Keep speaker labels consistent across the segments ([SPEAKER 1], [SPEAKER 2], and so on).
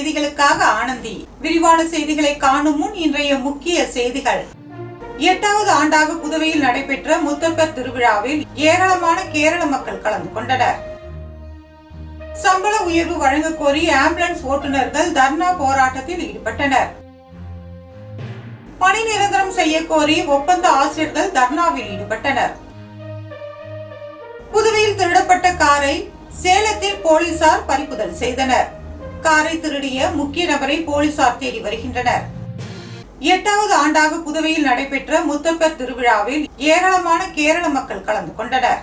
[SPEAKER 1] செய்திகளுக்காக ஆனந்தி. விரிவான செய்திகளை காணும் முன் இன்றைய முக்கிய செய்திகள். எட்டாவது ஆண்டாக புதுவையில் நடைபெற்ற முத்தப்பர் திருவிழாவில் ஏராளமான கேரள மக்கள் கலந்து கொண்டனர். சம்பள உயர்வு வழங்க கோரி ஆம்புலன்ஸ் ஓட்டுநர்கள் தர்ணா போராட்டத்தில் ஈடுபட்டனர். பணி நிரந்தரம் செய்ய கோரி ஒப்பந்த ஆசிரியர்கள் தர்ணாவில் ஈடுபட்டனர். புதுவையில் திருடப்பட்ட காரை சேலத்தில் போலீசார் பறிமுதல் செய்தனர். காரை திருடிய முக்கிய நபரை போலீசார் தேடி வருகின்றனர். எட்டாவது ஆண்டாக புதுவையில் நடைபெற்ற முத்தப்பர் திருவிழாவில் ஏராளமான கேரள மக்கள் கலந்து கொண்டனர்.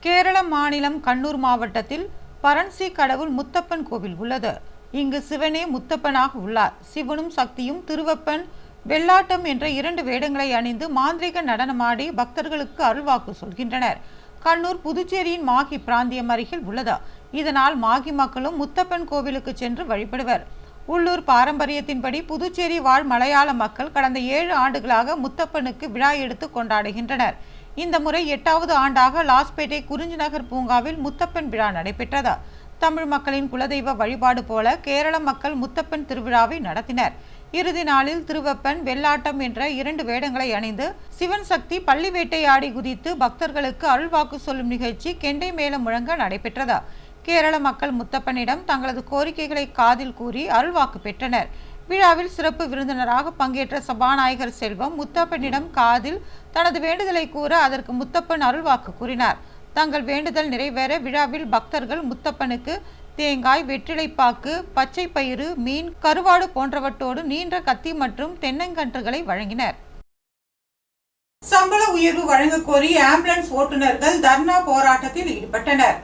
[SPEAKER 1] கேரள மாநிலம் கண்ணூர் மாவட்டத்தில் பரன்சி கடவுள் முத்தப்பன் கோவில் உள்ளது. இங்கு சிவனே முத்தப்பனாக உள்ளார். சிவனும் சக்தியும் திருவப்பன் வெள்ளாட்டம் என்ற இரண்டு வேடங்களை அணிந்து மாந்திரிக நடனமாடி பக்தர்களுக்கு அருள்வாக்கு சொல்கின்றனர். கண்ணூர் புதுச்சேரியின் மாகி பிராந்தியம் அருகில் உள்ளது. இதனால் மாகி மக்களும் முத்தப்பன் கோவிலுக்கு சென்று வழிபடுவர். உள்ளூர் பாரம்பரியத்தின்படி புதுச்சேரி வாழ் மலையாள மக்கள் கடந்த ஏழு ஆண்டுகளாக முத்தப்பனுக்கு விழா எடுத்து கொண்டாடுகின்றனர். இந்த முறை எட்டாவது ஆண்டாக லாஸ்பேட்டை குறிஞ்சிநகர் பூங்காவில் முத்தப்பன் விழா நடைபெற்றது. தமிழ் மக்களின் குலதெய்வ வழிபாடு போல கேரள மக்கள் முத்தப்பன் திருவிழாவை நடத்தினர். இறுதி நாளில் திருவப்பன் வெள்ளாட்டம் என்ற இரண்டு வேடங்களை அணிந்து சிவன் சக்தி பள்ளி வேட்டையாடி குதித்து பக்தர்களுக்கு அருள்வாக்கு சொல்லும் நிகழ்ச்சி கெண்டை மேளம் முழங்க நடைபெற்றது. கேரள மக்கள் முத்தப்பனிடம் தங்களது கோரிக்கைகளை காதில் கூறி அருள்வாக்கு பெற்றனர். விழாவில் சிறப்பு விருந்தினராக பங்கேற்ற சபாநாயகர் செல்வம் முத்தப்பனிடம் காதில் தனது வேண்டுதலை கூற அதற்கு முத்தப்பன் அருள்வாக்கு கூறினார். தங்கள் வேண்டுதல் நிறைவேற விழாவில் பக்தர்கள் முத்தப்பனுக்கு தேங்காய் வெற்றிலைப்பாக்கு பச்சை பயிறு மீன் கருவாடு போன்றவற்றோடு நீண்ட கத்தி மற்றும் தென்னங்கன்றுகளை வழங்கினர். சம்பள உயர்வு வழங்க கோரி ஆம்புலன்ஸ் ஓட்டுநர்கள் தர்ணா போராட்டத்தில் ஈடுபட்டனர்.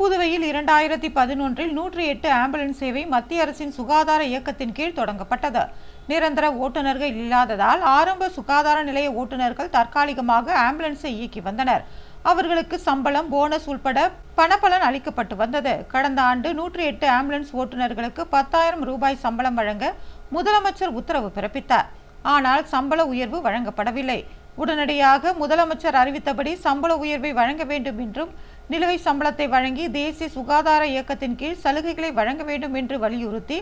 [SPEAKER 1] புதுவையில் இரண்டாயிரத்தி பதினொன்றில் நூற்றி எட்டு ஆம்புலன்ஸ் சேவை மத்திய அரசின் சுகாதார இயக்கத்தின் கீழ் தொடங்கப்பட்டது. நிரந்தர ஓட்டுநர்கள் இல்லாததால் ஆரம்ப சுகாதார நிலைய ஓட்டுநர்கள் தற்காலிகமாக ஆம்புலன்ஸை இயக்கி வந்தனர். அவர்களுக்கு சம்பளம் போனஸ் உள்பட பணப்பலன் அளிக்கப்பட்டு வந்தது. கடந்த ஆண்டு நூற்றி எட்டு ஆம்புலன்ஸ் ஓட்டுநர்களுக்கு பத்தாயிரம் ரூபாய் சம்பளம் வழங்க முதலமைச்சர் உத்தரவு பிறப்பித்தார். ஆனால் சம்பள உயர்வு வழங்கப்படவில்லை. உடனடியாக முதலமைச்சர் அறிவித்தபடி சம்பள உயர்வை வழங்க வேண்டும் என்றும் நிலுவை சம்பளத்தை வழங்கி தேசிய சுகாதார இயக்கத்தின் கீழ் சலுகைகளை வழங்க வேண்டும் என்று வலியுறுத்தி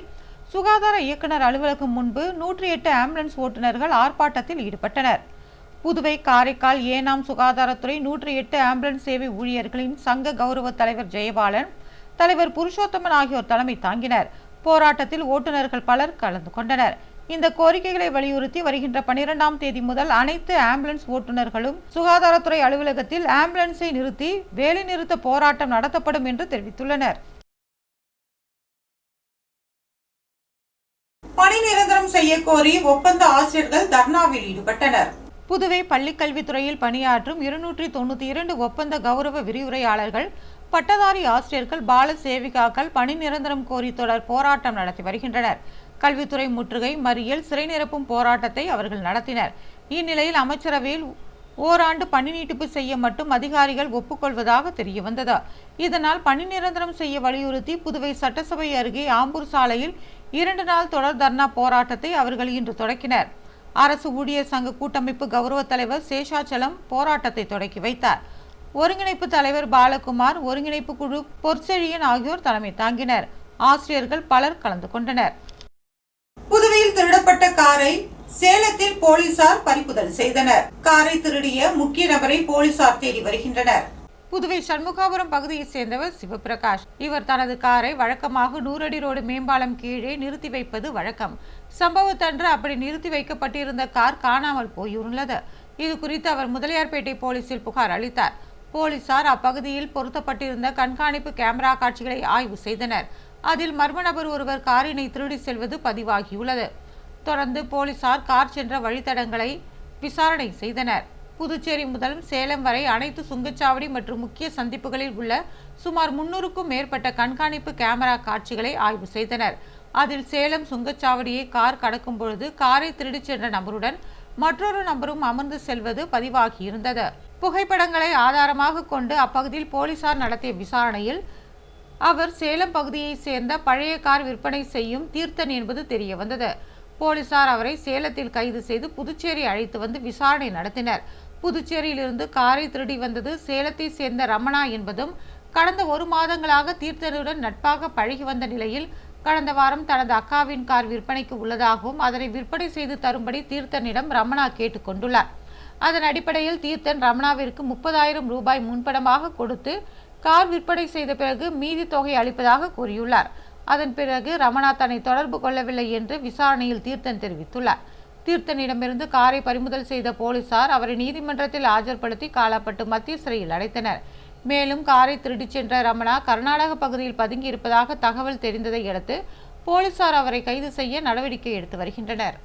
[SPEAKER 1] சுகாதார இயக்குனர் அலுவலகம் முன்பு நூற்றி எட்டு ஆம்புலன்ஸ் ஓட்டுநர்கள் ஆர்ப்பாட்டத்தில் ஈடுபட்டனர். புதுவை காரைக்கால் ஏனாம் சுகாதாரத்துறை நூற்றி எட்டு ஆம்புலன்ஸ் சேவை ஊழியர்களின் சங்க கௌரவ தலைவர் ஜெயபாலன் தலைவர் புருஷோத்தமன் ஆகியோர் தலைமை தாங்கினர். போராட்டத்தில் ஓட்டுநர்கள் பலர் கலந்து கொண்டனர். இந்த கோரிக்கைகளை வலியுறுத்தி வருகின்ற பனிரெண்டாம் தேதி முதல் அனைத்து ஆம்புலன்ஸ் ஓட்டுநர்களும் சுகாதாரத்துறை அலுவலகத்தில் ஆம்புலன்ஸை நிறுத்தி வேலைநிறுத்த போராட்டம் நடத்தப்படும் என்று தெரிவித்துள்ளனர். பணி நிரந்தரம் செய்ய கோரி ஒப்பந்த ஆசிரியர்கள் தர்ணாவில் ஈடுபட்டனர். புதுவை பள்ளிக்கல்வித்துறையில் பணியாற்றும் இருநூற்றி தொண்ணூற்றி இரண்டு ஒப்பந்த கௌரவ விரிவுரையாளர்கள் பட்டதாரி ஆசிரியர்கள் பால சேவிகாக்கள் பணி நிரந்தரம் கோரி தொடர் போராட்டம் நடத்தி வருகின்றனர். கல்வித்துறை முற்றுகை மறியல் சிறை நிரப்பும் போராட்டத்தை அவர்கள் நடத்தினர். இந்நிலையில் அமைச்சரவையில் ஓராண்டு பணி நீட்டிப்பு செய்ய மட்டும் அதிகாரிகள் ஒப்புக்கொள்வதாக தெரிய வந்தது இதனால் பணி நிரந்தரம் செய்ய வலியுறுத்தி புதுவை சட்டசபை அருகே ஆம்பூர் சாலையில் இரண்டு நாள் தொடர் தர்ணா போராட்டத்தை அவர்கள் இன்று தொடக்கினர். அரசு ஊழியர் சங்க கூட்டமைப்பு கௌரவ தலைவர் சேஷாச்சலம் போராட்டத்தை தொடக்கி வைத்தார். ஒருங்கிணைப்பு தலைவர் பாலகுமார் ஒருங்கிணைப்பு குழு பொற்செழியன் ஆகியோர் தலைமை தாங்கினர். ஆசிரியர்கள் பலர் கலந்து கொண்டனர். புதுவையில் திருடப்பட்ட காரை சேலத்தில் போலீசார் பறிமுதல் செய்தனர். காரை திருடிய முக்கிய நபரை போலீசார் தேடி வருகின்றனர். புதுவை சண்முகாபுரம் பகுதியைச் சேர்ந்தவர் சிவபிரகாஷ். இவர் தனது காரை வழக்கமாக நூறடி ரோடு மேம்பாலம் கீழே நிறுத்தி வைப்பது வழக்கம். சம்பவத்தன்று அப்படி நிறுத்தி வைக்கப்பட்டிருந்த கார் காணாமல் போயுள்ளது. இது குறித்து அவர் முதலியார்பேட்டை போலீசில் புகார் அளித்தார். போலீசார் அப்பகுதியில் பொருத்தப்பட்டிருந்த கண்காணிப்பு கேமரா காட்சிகளை ஆய்வு செய்தனர். அதில் மர்ம நபர் ஒருவர் காரினை திருடி செல்வது பதிவாகியுள்ளது. தொடர்ந்து போலீசார் கார் சென்ற வழித்தடங்களை விசாரணை செய்தனர். புதுச்சேரி முதல் சேலம் வரை அனைத்து சுங்கச்சாவடி மற்றும் முக்கிய சந்திப்புகளில் உள்ள சுமார் முன்னூறுக்கும் மேற்பட்ட கண்காணிப்பு கேமரா காட்சிகளை ஆய்வு செய்தனர். அதில் சேலம் சுங்கச்சாவடியை கார் கடக்கும் பொழுது காரை திருடிச் சென்ற நபருடன் மற்றொரு நபரும் அமர்ந்து செல்வது பதிவாகியிருந்தது. புகைப்படங்களை ஆதாரமாக கொண்டு அப்பகுதியில் போலீசார் நடத்திய விசாரணையில் அவர் சேலம் பகுதியைச் சேர்ந்த பழைய கார் விற்பனை செய்யும் தீர்த்தன் என்பது தெரிய வந்தது. போலீசார் அவரை சேலத்தில் கைது செய்து புதுச்சேரி அழைத்து வந்து விசாரணை நடத்தினர். புதுச்சேரியிலிருந்து காரை திருடி வந்தது சேலத்தை சேர்ந்த ரமணா என்பதும் கடந்த ஒரு மாதங்களாக தீர்த்தனுடன் நட்பாக பழகி வந்த நிலையில் கடந்த வாரம் தனது அக்காவின் கார் விற்பனைக்கு உள்ளதாகவும் அதனை விற்பனை செய்து தரும்படி தீர்த்தனிடம் ரமணா கேட்டுக்கொண்டுள்ளார் அதன் அடிப்படையில் தீர்த்தன் ரமணாவிற்கு முப்பதாயிரம் ரூபாய் முன்பணமாக கொடுத்து கார் விற்பனை செய்த பிறகு மீதி தொகை அளிப்பதாக கூறியுள்ளார். அதன் பிறகு ரமணா தன்னை தொடர்பு கொள்ளவில்லை என்று விசாரணையில் தீர்த்தன் தெரிவித்துள்ளார். தீர்த்தனிடமிருந்து காரை பறிமுதல் செய்த போலீசார் அவரை நீதிமன்றத்தில் ஆஜர்படுத்தி காலப்பட்டு மத்திய சிறையில் அடைத்தனர். மேலும் காரை திருடிச் சென்ற ரமணா கர்நாடக பகுதியில் பதுங்கி இருப்பதாக தகவல் தெரிந்ததை அடுத்து போலீசார் அவரை கைது செய்ய நடவடிக்கை எடுத்து வருகின்றனர்.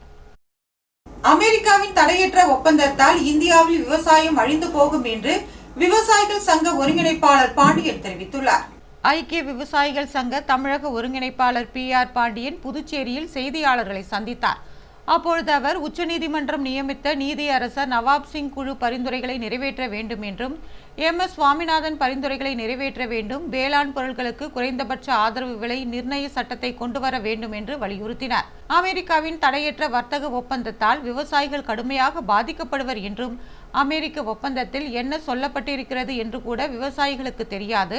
[SPEAKER 2] அமெரிக்காவின் தடையற்ற ஒப்பந்தத்தால் இந்தியாவில் விவசாயம் அழிந்து போகும் என்று விவசாயிகள் சங்க ஒருங்கிணைப்பாளர் பாண்டியன் தெரிவித்துள்ளார்.
[SPEAKER 1] ஐக்கிய விவசாயிகள் சங்க தமிழக ஒருங்கிணைப்பாளர் பி ஆர் பாண்டியன் புதுச்சேரியில் செய்தியாளர்களை சந்தித்தார். அப்பொழுது அவர் உச்சநீதிமன்றம் நியமித்த நீதியரசர் நவாப் சிங் குழு பரிந்துரைகளை நிறைவேற்ற வேண்டும் என்றும் எம் எஸ் சுவாமிநாதன் பரிந்துரைகளை நிறைவேற்ற வேண்டும் வேளாண் பொருட்களுக்கு குறைந்தபட்ச ஆதரவு விலை நிர்ணய சட்டத்தை கொண்டுவர வேண்டும் என்று வலியுறுத்தினார். அமெரிக்காவின் தடையற்ற வர்த்தக ஒப்பந்தத்தால் விவசாயிகள் கடுமையாக பாதிக்கப்படுவர் என்றும் அமெரிக்க ஒப்பந்தத்தில் என்ன சொல்லப்பட்டிருக்கிறது என்று கூட விவசாயிகளுக்கு தெரியாது.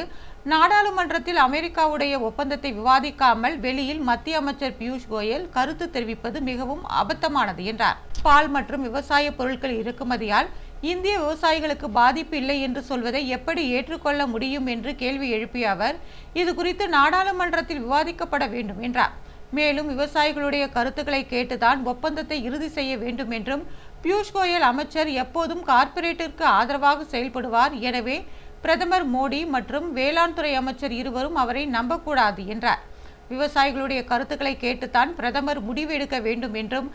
[SPEAKER 1] நாடாளுமன்றத்தில் அமெரிக்காவுடைய ஒப்பந்தத்தை விவாதிக்காமல் வெளியில் மத்திய அமைச்சர் பியூஷ் கோயல் கருத்து தெரிவிப்பது மிகவும் அபத்தமானது என்றார். பால் மற்றும் விவசாய பொருட்கள் இறக்குமதியால் இந்திய விவசாயிகளுக்கு பாதிப்பு இல்லை என்று சொல்வதை எப்படி ஏற்றுக்கொள்ள முடியும் என்று கேள்வி எழுப்பிய அவர் இது குறித்து நாடாளுமன்றத்தில் விவாதிக்கப்பட வேண்டும் என்றார். மேலும் விவசாயிகளுடைய கருத்துக்களை கேட்டுதான் ஒப்பந்தத்தை இறுதி செய்ய வேண்டும் என்றும் பியூஷ் கோயல் அமைச்சர் எப்போதும் கார்ப்பரேட்டிற்கு ஆதரவாக செயல்படுவார். எனவே பிரதமர் மோடி மற்றும் வேளாண் துறை அமைச்சர் இருவரும் அவரை நம்பக்கூடாது என்றார். விவசாயிகளுடைய கருத்துக்களை கேட்டுத்தான் பிரதமர் முடிவு எடுக்க வேண்டும் என்றும்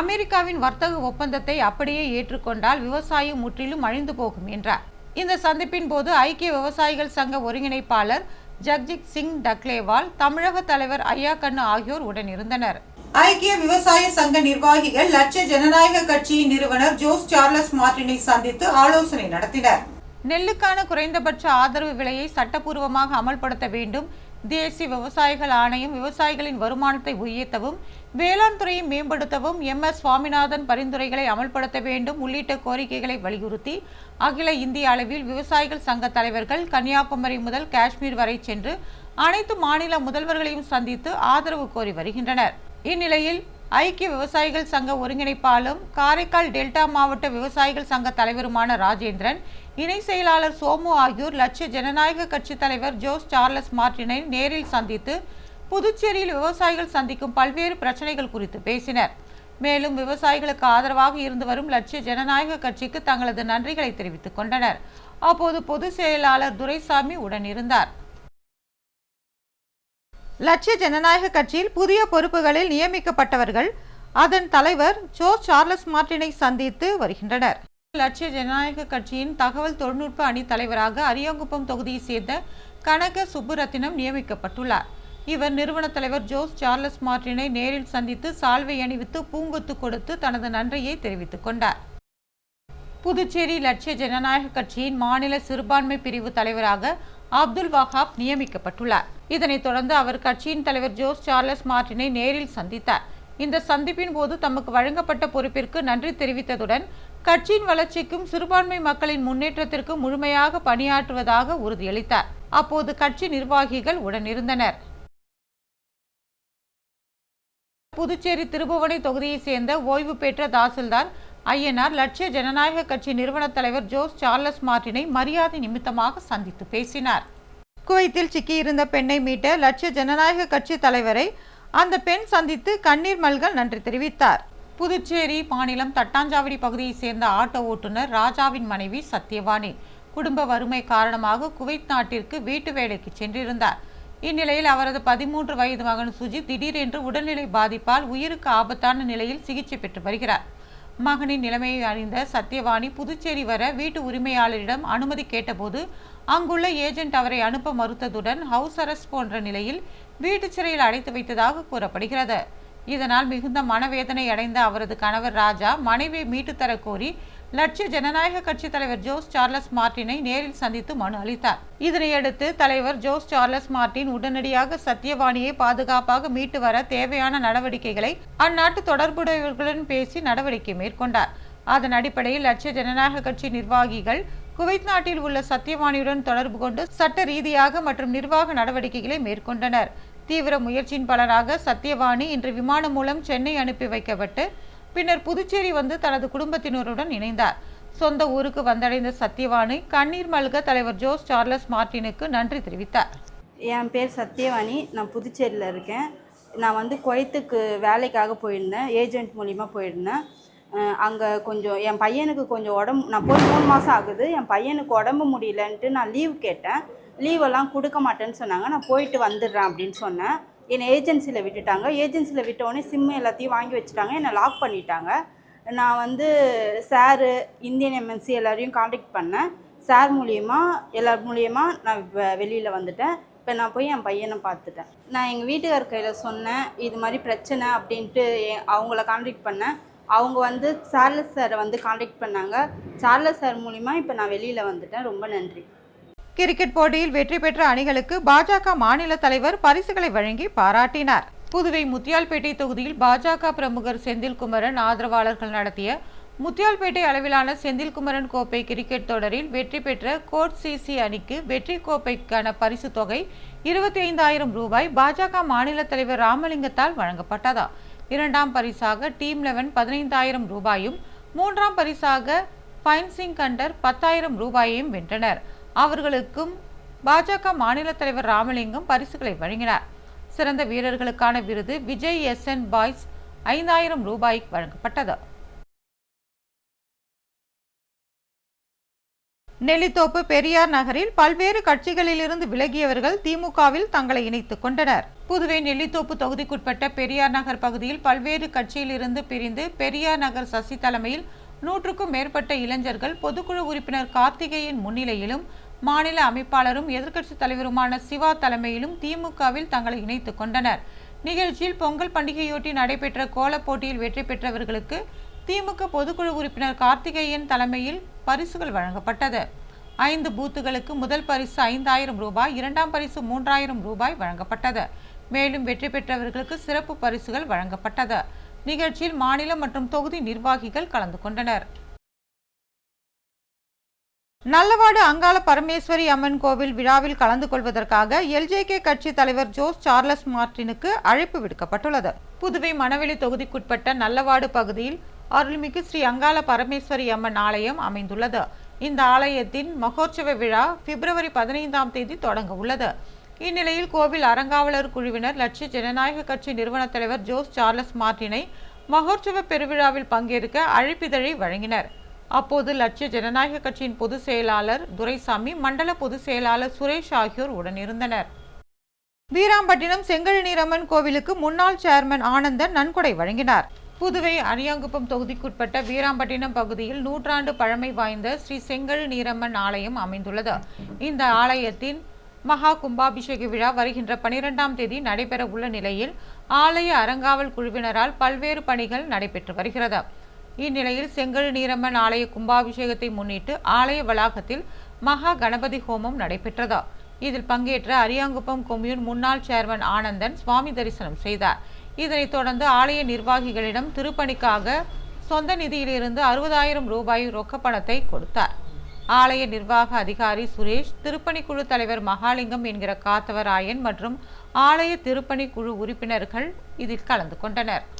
[SPEAKER 1] அமெரிக்காவின் வர்த்தக ஒப்பந்தத்தை அப்படியே ஏற்றுக்கொண்டால் விவசாயம் முற்றிலும் அழிந்து போகும் என்றார். இந்த சந்திப்பின் போது ஐக்கிய விவசாயிகள் சங்க ஒருங்கிணைப்பாளர் ஜக்ஜித் சிங் டக்லேவால் தமிழக தலைவர் ஐயா கண்ணு ஆகியோர் உடனிருந்தனர்.
[SPEAKER 2] ஐக்கிய விவசாய சங்க நிர்வாகிகள் லட்ச ஜனநாயக கட்சியின் நிறுவனர் ஜோஸ் சார்லஸ் மார்டினை சந்தித்து ஆலோசனை நடத்தினர்.
[SPEAKER 1] நெல்லுக்கான குறைந்தபட்ச ஆதரவு விலையை சட்டப்பூர்வமாக அமல்படுத்த வேண்டும். தேசிய விவசாயிகள் ஆணையம் விவசாயிகளின் வருமானத்தை உயர்த்தவும் வேளாண் துறையை மேம்படுத்தவும் எம் எஸ் சுவாமிநாதன் பரிந்துரைகளை அமல்படுத்த வேண்டும் உள்ளிட்ட கோரிக்கைகளை வலியுறுத்தி அகில இந்திய அளவில் விவசாயிகள் சங்க தலைவர்கள் கன்னியாகுமரி முதல் காஷ்மீர் வரை சென்று அனைத்து மாநில முதல்வர்களையும் சந்தித்து ஆதரவு கோரி வருகின்றனர். இந்நிலையில் ஐக்கிய விவசாயிகள் சங்க ஒருங்கிணைப்பாளரும் காரைக்கால் டெல்டா மாவட்ட விவசாயிகள் சங்க தலைவருமான ராஜேந்திரன் இணை செயலாளர் சோமு ஆகியோர் லட்சிய ஜனநாயக கட்சி தலைவர் ஜோஸ் சார்லஸ் மார்டினை நேரில் சந்தித்து புதுச்சேரியில் விவசாயிகள் சந்திக்கும் பல்வேறு பிரச்சனைகள் குறித்து பேசினர். மேலும் விவசாயிகளுக்கு ஆதரவாக இருந்து வரும் லட்சிய ஜனநாயக கட்சிக்கு தங்களது நன்றிகளை தெரிவித்துக் கொண்டனர். அப்போது பொதுச் செயலாளர் துரைசாமி உடனிருந்தார் லட்சிய ஜனநாயக கட்சியில் புதிய பொறுப்புகளில் நியமிக்கப்பட்டவர்கள் அதன் தலைவர் ஜோ சார்லஸ் மார்டினை சந்தித்து வருகின்றனர். லட்சிய ஜனநாயக கட்சியின் தகவல் தொழில்நுட்ப அணி தலைவராக அரியாங்குப்பம் தொகுதியைச் சேர்ந்த கனக சுப்புரத்தினம் நியமிக்கப்பட்டுள்ளார். இவர் நிறுவன தலைவர் ஜோஸ் சார்லஸ் மார்டினை நேரில் சந்தித்து சால்வை அணிவித்து பூங்கொத்து கொடுத்து தனது நன்றியை தெரிவித்துக் கொண்டார். புதுச்சேரி லட்சிய ஜனநாயக கட்சியின் மாநில சிறுபான்மை பிரிவு தலைவராக அப்துல் வஹாப் நியமிக்கப்பட்டுள்ளார். இதனைத் தொடர்ந்து அவர் கட்சியின் தலைவர் ஜோஸ் சார்லஸ் மார்டினை நேரில் சந்தித்தார். இந்த சந்திப்பின் போது தமக்கு வழங்கப்பட்ட பொறுப்பிற்கு நன்றி தெரிவித்ததுடன் கட்சியின் வளர்ச்சிக்கும் சிறுபான்மை மக்களின் முன்னேற்றத்திற்கும் முழுமையாக பணியாற்றுவதாக உறுதியளித்தார். அப்போது கட்சி நிர்வாகிகள் உடனிருந்தனர். புதுச்சேரி திருபுவனை தொகுதியைச் சேர்ந்த ஓய்வு பெற்ற தாசில்தார் ஐயனார் லட்சிய ஜனநாயக கட்சி நிறுவன தலைவர் ஜோஸ் சார்லஸ் மார்டினை மரியாதை நிமித்தமாக சந்தித்து பேசினார். குவைத்தில் சிக்கியிருந்த பெண்ணை மீட்ட லட்சிய ஜனநாயக கட்சி தலைவரை அந்த பெண் சந்தித்து கண்ணீர் மல்க நன்றி தெரிவித்தார். புதுச்சேரி மாநிலம் தட்டாஞ்சாவடி பகுதியைச் சேர்ந்த ஆட்டோ ஓட்டுநர் ராஜாவின் மனைவி சத்யவாணி குடும்ப வறுமை காரணமாக குவைத் நாட்டிற்கு வீட்டு வேலைக்கு சென்றிருந்தார். இந்நிலையில் அவரது பதிமூன்று வயது மகன் சுஜித் திடீரென்று உடல்நிலை பாதிப்பால் உயிருக்கு ஆபத்தான நிலையில் சிகிச்சை பெற்று வருகிறார். மகனின் நிலைமையை அறிந்த சத்யவாணி புதுச்சேரி வர வீட்டு உரிமையாளரிடம் அனுமதி கேட்டபோது அங்குள்ள ஏஜென்ட் அவரை அனுப்ப மறுத்ததுடன் ஹவுஸ் அரெஸ்ட் போன்ற நிலையில் வீட்டு சிறையில் அடைத்து வைத்ததாக கூறப்படுகிறது. இதனால் மிகுந்த மனவேதனை அடைந்த அவரது கணவர் ராஜா மனைவியை மீட்டு தர கோரி லட்சிய ஜனநாயக கட்சி தலைவர் ஜோஸ் சார்லஸ் மார்டினை நேரில் சந்தித்து மனு அளித்தார். இதனையடுத்து தலைவர் ஜோஸ் சார்லஸ் மார்டின் உடனடியாக சத்தியவாணியை பாதுகாப்பாக மீட்டு வர தேவையான நடவடிக்கைகளை அந்நாட்டு தொடர்புடையவர்களுடன் பேசி நடவடிக்கை மேற்கொண்டார். அதன் அடிப்படையில் லட்சிய ஜனநாயக கட்சி நிர்வாகிகள் குவைத் நாட்டில் உள்ள சத்தியவாணியுடன் தொடர்பு கொண்டு சட்ட ரீதியாக மற்றும் நிர்வாக நடவடிக்கைகளை மேற்கொண்டனர். தீவிர முயற்சியின் பலனாக சத்தியவாணி இன்று விமானம் மூலம் சென்னை அனுப்பி வைக்கப்பட்டு பின்னர் புதுச்சேரி வந்து தனது குடும்பத்தினருடன் இணைந்தார். சொந்த ஊருக்கு வந்தடைந்த சத்யவாணி கண்ணீர் மல்க தலைவர் ஜோஸ் சார்லஸ் மார்டினுக்கு நன்றி தெரிவித்தார்.
[SPEAKER 3] என் பேர் சத்யவாணி. நான் புதுச்சேரியில் இருக்கேன். நான் வந்து குவைத்துக்கு வேலைக்காக போயிருந்தேன். ஏஜென்ட் மூலிமா போயிருந்தேன். அங்கே கொஞ்சம் என் பையனுக்கு கொஞ்சம் உடம்பு நான் போய் மூணு மாதம் ஆகுது. என் பையனுக்கு உடம்பு முடியலன்ட்டு நான் லீவ் கேட்டேன். லீவெல்லாம் கொடுக்க மாட்டேன்னு சொன்னாங்க. நான் போயிட்டு வந்துடுறேன் அப்படின்னு சொன்னேன். என்னை ஏஜென்சியில் விட்டுட்டாங்க. ஏஜென்சியில் விட்டோடனே சிம்மு எல்லாத்தையும் வாங்கி வச்சுட்டாங்க. என்னை லாக் பண்ணிட்டாங்க. நான் வந்து சாரு இந்தியன் எம்என்சி எல்லாரையும் காண்டாக்ட் பண்ணேன். சார் மூலியமா எல்லார் மூலியமா நான் இப்போ வெளியில் வந்துட்டேன். இப்போ நான் போய் என் பையனை பார்த்துட்டேன். நான் எங்கள் வீட்டுக்கார் கையில் சொன்னேன் இது மாதிரி பிரச்சனை அப்படின்ட்டு அவங்கள காண்டாக்ட் பண்ணேன். அவங்க வந்து சார்லஸ் சாரை வந்து காண்டாக்ட் பண்ணாங்க. சார்லஸ் சார் மூலிமா இப்போ நான் வெளியில் வந்துட்டேன். ரொம்ப நன்றி.
[SPEAKER 1] கிரிக்கெட் போட்டியில் வெற்றி பெற்ற அணிகளுக்கு பாஜக மாநில தலைவர் பரிசுகளை வழங்கி பாராட்டினார். புதுவை முத்தியால்பேட்டை தொகுதியில் பாஜக பிரமுகர் செந்தில்குமரன் ஆதரவாளர்கள் நடத்திய முத்தியால்பேட்டை அளவிலான செந்தில்குமரன் கோப்பை கிரிக்கெட் தொடரில் வெற்றி பெற்ற கோட் சிசி அணிக்கு வெற்றி கோப்பைக்கான பரிசு தொகை இருபத்தி ஐந்தாயிரம் ரூபாய் பாஜக மாநில தலைவர் ராமலிங்கத்தால் வழங்கப்பட்டதா? இரண்டாம் பரிசாக டீம் லெவன் பதினைந்தாயிரம் ரூபாயும் மூன்றாம் பரிசாக ஃபைன்சிங் கண்டர் பத்தாயிரம் ரூபாயையும் வென்றனர். அவர்களுக்கும் பாஜக மாநில தலைவர் ராமலிங்கம் பரிசுகளை வழங்கினார். சிறந்த வீரர்களுக்கான விருது விஜய் எஸ். என். பாய்ஸ் ஐந்தாயிரம் ரூபாய் வழங்கப்பட்டது. நெல்லித்தோப்பு பெரியார் நகரில் பல்வேறு கட்சிகளிலிருந்து விலகியவர்கள் திமுகவில் தங்களை இணைத்துக் கொண்டனர். புதுவை நெல்லித்தோப்பு தொகுதிக்குட்பட்ட பெரியார் நகர் பகுதியில் பல்வேறு கட்சியிலிருந்து பிரிந்து பெரியார் நகர் சசி தலைமையில் நூற்றுக்கும் மேற்பட்ட இளைஞர்கள் பொதுக்குழு உறுப்பினர் கார்த்திகேயன் முன்னிலையிலும் மாநில அமைப்பாளரும் எதிர்க்கட்சித் தலைவருமான சிவா தலைமையிலும் திமுகவில் தங்களை இணைத்துக் கொண்டனர். நிகழ்ச்சியில் பொங்கல் பண்டிகையொட்டி நடைபெற்ற கோலப் போட்டியில் வெற்றி பெற்றவர்களுக்கு திமுக பொதுக்குழு உறுப்பினர் கார்த்திகேயன் தலைமையில் பரிசுகள் வழங்கப்பட்டது. ஐந்து பூத்துகளுக்கு முதல் பரிசு ஐந்தாயிரம் ரூபாய் இரண்டாம் பரிசு மூன்றாயிரம் ரூபாய் வழங்கப்பட்டது. மேலும் வெற்றி பெற்றவர்களுக்கு சிறப்பு பரிசுகள் வழங்கப்பட்டது. நிகழ்ச்சியில் மாநில மற்றும் தொகுதி நிர்வாகிகள் கலந்து கொண்டனர். நல்லவாடு அங்காள பரமேஸ்வரி அம்மன் கோவில் விழாவில் கலந்து கொள்வதற்காக எல்ஜேகே கட்சி தலைவர் ஜோஸ் சார்லஸ் மார்டினுக்கு அழைப்பு விடுக்கப்பட்டுள்ளது. புதுவை மணவெளி தொகுதிக்குட்பட்ட நல்லவாடு பகுதியில் அருள்மிகு ஸ்ரீ அங்காள பரமேஸ்வரி அம்மன் ஆலயம் அமைந்துள்ளது. இந்த ஆலயத்தின் மகோற்சவ விழா பிப்ரவரி பதினைந்தாம் தேதி தொடங்க உள்ளது. இந்நிலையில் கோவில் அறங்காவலர் குழுவினர் லட்சிய ஜனநாயக கட்சி நிறுவன தலைவர் ஜோஸ் சார்லஸ் மார்டினை மகோற்சவ பெருவிழாவில் பங்கேற்க அழைப்பிதழை வழங்கினர். அப்போது லட்சிய ஜனநாயக கட்சியின் பொதுச் செயலாளர் துரைசாமி மண்டல பொதுச் செயலாளர் சுரேஷ் ஆகியோர் உடனிருந்தனர். வீராம்பட்டினம் செங்கழுநீரம்மன் கோவிலுக்கு முன்னாள் சேர்மன் ஆனந்தன் நன்கொடை வழங்கினார். புதுவை அரியாங்குப்பம் தொகுதிக்குட்பட்ட வீராம்பட்டினம் பகுதியில் நூற்றாண்டு பழமை வாய்ந்த ஸ்ரீ செங்கழு நீரம்மன் ஆலயம் அமைந்துள்ளது. இந்த ஆலயத்தின் மகா கும்பாபிஷேக விழா வருகின்ற பனிரெண்டாம் தேதி நடைபெற உள்ள நிலையில் ஆலய அறங்காவல் குழுவினரால் பல்வேறு பணிகள் நடைபெற்று வருகிறது. இந்நிலையில் செங்கல் நீரம்மன் ஆலய கும்பாபிஷேகத்தை முன்னிட்டு ஆலய வளாகத்தில் மகா கணபதி ஹோமம் நடைபெற்றதா. இதில் பங்கேற்ற அரியாங்குப்பம் கொம்யூன் முன்னாள் சேர்மன் ஆனந்தன் சுவாமி தரிசனம் செய்தார். இதனைத் தொடர்ந்து ஆலய நிர்வாகிகளிடம் திருப்பணிக்காக சொந்த நிதியிலிருந்து அறுபதாயிரம் ரூபாய் ரொக்க பணத்தை கொடுத்தார். ஆலய நிர்வாக அதிகாரி சுரேஷ் திருப்பணிக்குழு தலைவர் மகாலிங்கம் என்கிற காத்தவராயன் மற்றும் ஆலய திருப்பணி குழு உறுப்பினர்கள் இதில் கலந்து கொண்டனர்.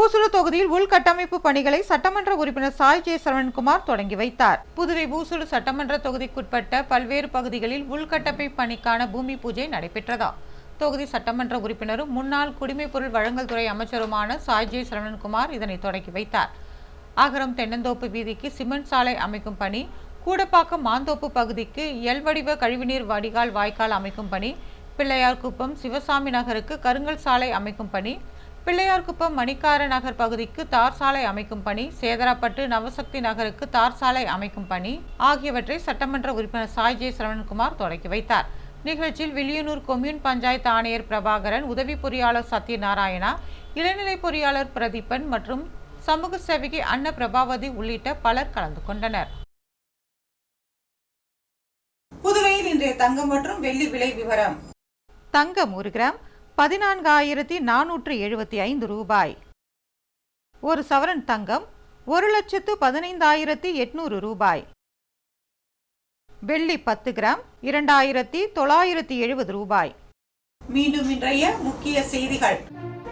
[SPEAKER 1] ஊசுடு தொகுதியில் உள்கட்டமைப்பு பணிகளை சட்டமன்ற உறுப்பினர் சாய் ஜே சரவண்குமார் தொடங்கி வைத்தார். புதுவை ஊசுடு சட்டமன்ற தொகுதிக்குட்பட்ட பல்வேறு பகுதிகளில் உள்கட்டமைப்பு பணிக்கான பூமி பூஜை நடைபெற்றதா தொகுதி சட்டமன்ற உறுப்பினரும் முன்னாள் குடிமைப்பொருள் வழங்கல் துறை அமைச்சருமான சாய் ஜே சரவணன்குமார் இதனை தொடங்கி வைத்தார். அகரம் தென்னந்தோப்பு வீதிக்கு சிமெண்ட் சாலை அமைக்கும் பணி கூடப்பாக்கம் மாந்தோப்பு பகுதிக்கு எல் வடிவ கழிவுநீர் வடிகால் வாய்க்கால் அமைக்கும் பணி பிள்ளையார்குப்பம் சிவசாமி நகருக்கு கருங்கல் சாலை அமைக்கும் பணி பிள்ளையார்குப்பம் மணிக்கார நகர் பகுதிக்கு தார் சாலை அமைக்கும் பணி சேதராப்பட்டு நவசக்தி நகருக்கு தார் சாலை அமைக்கும் பணி ஆகியவற்றை சட்டமன்ற உறுப்பினர் சாய் ஜே தொடங்கி வைத்தார். நிகழ்ச்சியில் வில்லியனூர் கொம்யூன் பஞ்சாயத்து ஆணையர் பிரபாகரன் உதவி பொறியாளர் சத்யநாராயணா இளநிலை பொறியாளர் பிரதீபன் மற்றும் சமூக சேவகி அன்ன பிரபாவதி உள்ளிட்ட பலர் கலந்து கொண்டனர்.
[SPEAKER 2] புதுவையில் இன்றைய தங்கம் மற்றும் வெள்ளி விலை விவரம்.
[SPEAKER 1] தங்கம் ஒரு கிராம் பதினான்காயிரத்தி நானூற்று எழுபத்தி ஐந்து ரூபாய். ஒரு சவரன் தங்கம் ஒரு லட்சத்து பதினைந்தாயிரத்தி எட்நூறு ரூபாய்.
[SPEAKER 4] வெள்ளி பத்து கிராம் இரண்டாயிரத்தி தொள்ளாயிரத்தி எழுபது ரூபாய்.
[SPEAKER 1] மீண்டும் இன்றைய முக்கிய செய்திகள்.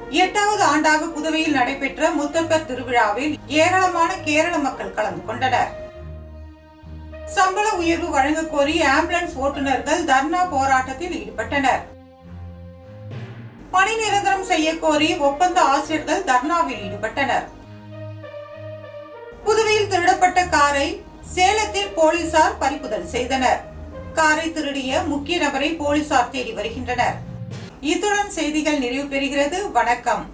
[SPEAKER 1] எட்டாவது ஆண்டாக புதுவையில் நடைபெற்ற முத்தப்பர் திருவிழாவில் ஏராளமான கேரள மக்கள் கலந்து கொண்டனர். சம்பள உயர்வு வழங்க கோரி ஆம்புலன்ஸ் ஓட்டுநர்கள் தர்ணா போராட்டத்தில் ஈடுபட்டனர். பணி நிரந்தரம் செய்ய கோரி ஒப்பந்த ஆசிரியர்கள் தர்ணாவில் ஈடுபட்டனர். புதுவையில் திருடப்பட்ட காரை சேலத்தில் போலீசார் பறிமுதல் செய்தனர். காரை திருடிய முக்கிய நபரை போலீசார் தேடி வருகின்றனர். இத்துடன் செய்திகள் நிறைவு பெறுகிறது. வணக்கம்.